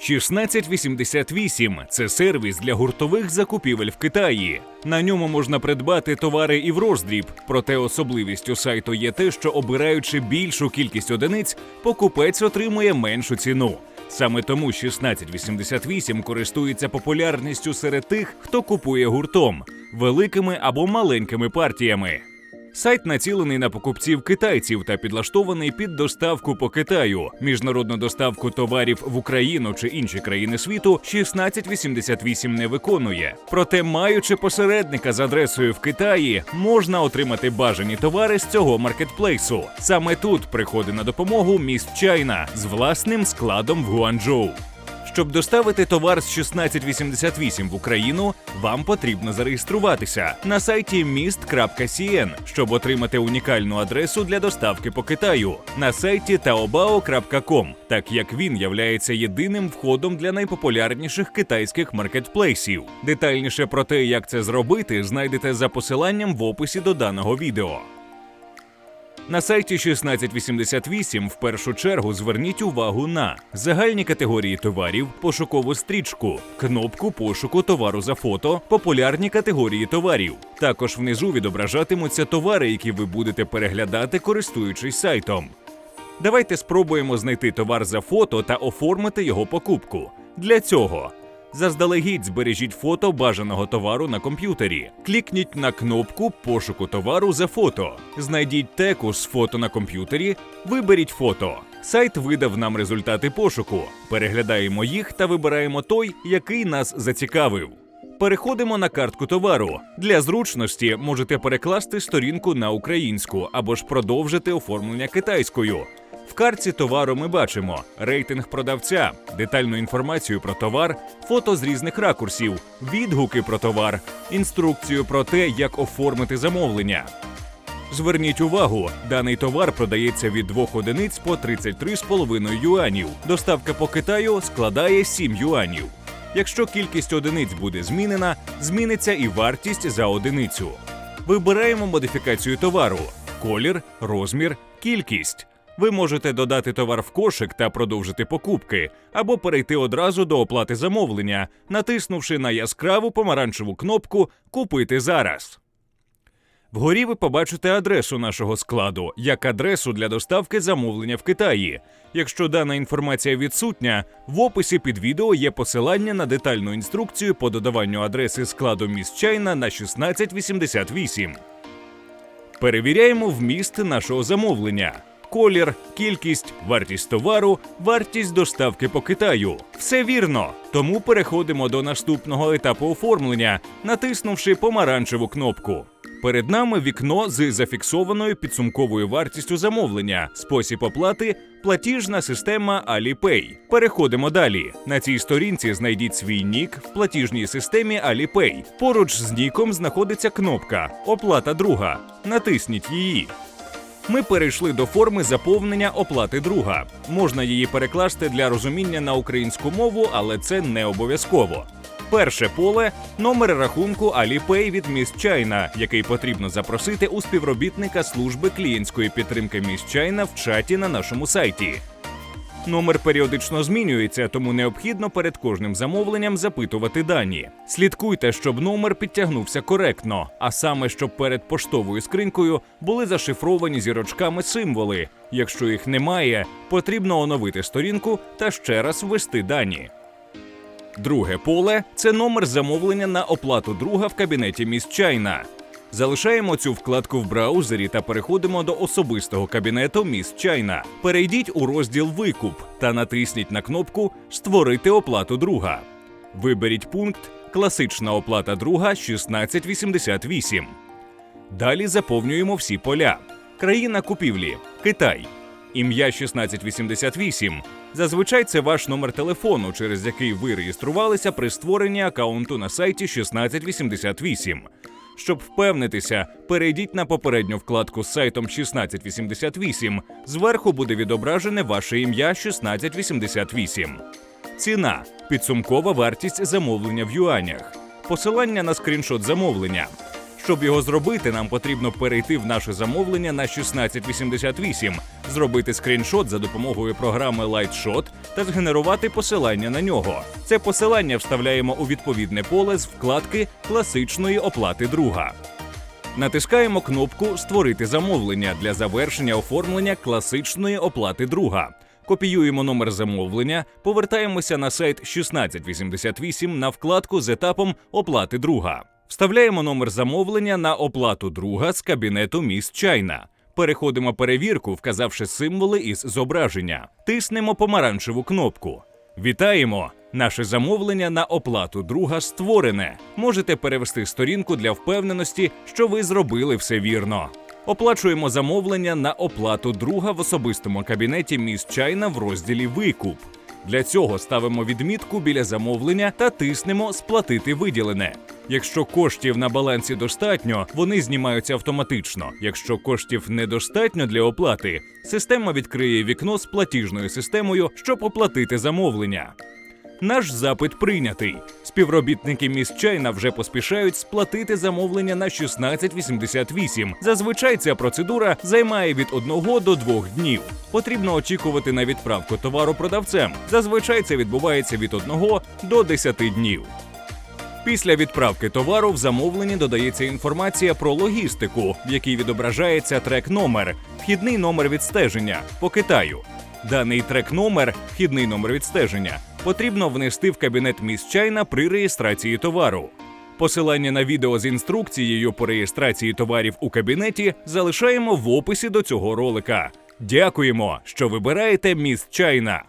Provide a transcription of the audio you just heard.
1688 – це сервіс для гуртових закупівель в Китаї. На ньому можна придбати товари і в роздріб. Проте особливістю сайту є те, що обираючи більшу кількість одиниць, покупець отримує меншу ціну. Саме тому 1688 користується популярністю серед тих, хто купує гуртом великими або маленькими партіями. Сайт націлений на покупців китайців та підлаштований під доставку по Китаю. Міжнародну доставку товарів в Україну чи інші країни світу 1688 не виконує. Проте, маючи посередника з адресою в Китаї, можна отримати бажані товари з цього маркетплейсу. Саме тут приходить на допомогу міст Чайна з власним складом в Гуанчжоу. Щоб доставити товар з 1688 в Україну, вам потрібно зареєструватися на сайті mist.cn, щоб отримати унікальну адресу для доставки по Китаю на сайті taobao.com, так як він являється єдиним входом для найпопулярніших китайських маркетплейсів. Детальніше про те, як це зробити, знайдете за посиланням в описі до даного відео. На сайті 1688 в першу чергу зверніть увагу на загальні категорії товарів, пошукову стрічку, кнопку пошуку товару за фото, популярні категорії товарів. Також внизу відображатимуться товари, які ви будете переглядати, користуючись сайтом. Давайте спробуємо знайти товар за фото та оформити його покупку. Для цього заздалегідь збережіть фото бажаного товару на комп'ютері. Клікніть на кнопку пошуку товару за фото. Знайдіть теку з фото на комп'ютері, виберіть фото. Сайт видав нам результати пошуку. Переглядаємо їх та вибираємо той, який нас зацікавив. Переходимо на картку товару. Для зручності можете перекласти сторінку на українську або ж продовжити оформлення китайською. В картці товару ми бачимо рейтинг продавця, детальну інформацію про товар, фото з різних ракурсів, відгуки про товар, інструкцію про те, як оформити замовлення. Зверніть увагу, даний товар продається від 2 одиниць по 33,5 юанів. Доставка по Китаю складає 7 юанів. Якщо кількість одиниць буде змінена, зміниться і вартість за одиницю. Вибираємо модифікацію товару: колір, розмір, кількість. Ви можете додати товар в кошик та продовжити покупки, або перейти одразу до оплати замовлення, натиснувши на яскраву помаранчеву кнопку Купити зараз. Вгорі ви побачите адресу нашого складу як адресу для доставки замовлення в Китаї. Якщо дана інформація відсутня, в описі під відео є посилання на детальну інструкцію по додаванню адреси складу міст Чайна на 1688. Перевіряємо вміст нашого замовлення. Колір, кількість, вартість товару, вартість доставки по Китаю. Все вірно. Тому переходимо до наступного етапу оформлення, натиснувши помаранчеву кнопку. Перед нами вікно з зафіксованою підсумковою вартістю замовлення, спосіб оплати, платіжна система Alipay. Переходимо далі. На цій сторінці знайдіть свій нік в платіжній системі Alipay. Поруч з ніком знаходиться кнопка Оплата друга. Натисніть її. Ми перейшли до форми заповнення оплати друга. Можна її перекласти для розуміння на українську мову, але це не обов'язково. Перше поле номер рахунку Alipay від Міст Чайна, який потрібно запросити у співробітника служби клієнтської підтримки Міст Чайна в чаті на нашому сайті. Номер періодично змінюється, тому необхідно перед кожним замовленням запитувати дані. Слідкуйте, щоб номер підтягнувся коректно, а саме, щоб перед поштовою скринькою були зашифровані зірочками символи. Якщо їх немає, потрібно оновити сторінку та ще раз ввести дані. Друге поле це номер замовлення на оплату друга в кабінеті Міс Чайна. Залишаємо цю вкладку в браузері та переходимо до особистого кабінету Міс Чайна. Перейдіть у розділ Викуп та натисніть на кнопку Створити оплату друга. Виберіть пункт Класична оплата друга 1688. Далі заповнюємо всі поля. Країна купівлі Китай. Ім'я 1688. Зазвичай це ваш номер телефону, через який ви реєструвалися при створенні акаунту на сайті 1688. Щоб впевнитися, перейдіть на попередню вкладку з сайтом 1688. Зверху буде відображене ваше ім'я 1688. Ціна підсумкова вартість замовлення в юанях. Посилання на скріншот замовлення. Щоб його зробити, нам потрібно перейти в наше замовлення на 1688, зробити скріншот за допомогою програми LightShot та згенерувати посилання на нього. Це посилання вставляємо у відповідне поле з вкладки класичної оплати друга. Натискаємо кнопку Створити замовлення для завершення оформлення класичної оплати друга. Копіюємо номер замовлення, повертаємося на сайт 1688 на вкладку з етапом оплати друга. Вставляємо номер замовлення на оплату друга з кабінету міст Чайна. Переходимо перевірку, вказавши символи із зображення. Тиснемо помаранчеву кнопку. Вітаємо! Наше замовлення на оплату друга створене. Можете перевести сторінку для впевненості, що ви зробили все вірно. Оплачуємо замовлення на оплату друга в особистому кабінеті міст Чайна в розділі Викуп. Для цього ставимо відмітку біля замовлення та тиснемо Сплатити виділене. Якщо коштів на балансі достатньо, вони знімаються автоматично. Якщо коштів недостатньо для оплати, система відкриє вікно з платіжною системою, щоб оплатити замовлення. Наш запит прийнятий. Співробітники міст Чайна вже поспішають сплатити замовлення на 1688. Зазвичай ця процедура займає від 1 до 2 днів. Потрібно очікувати на відправку товару продавцем. Зазвичай це відбувається від 1 до 10 днів. Після відправки товару в замовленні додається інформація про логістику, в якій відображається трек-номер, вхідний номер відстеження по Китаю. Даний трек-номер, вхідний номер відстеження, потрібно внести в кабінет містчайна при реєстрації товару. Посилання на відео з інструкцією по реєстрації товарів у кабінеті залишаємо в описі до цього ролика. Дякуємо, що вибираєте міст Чайна.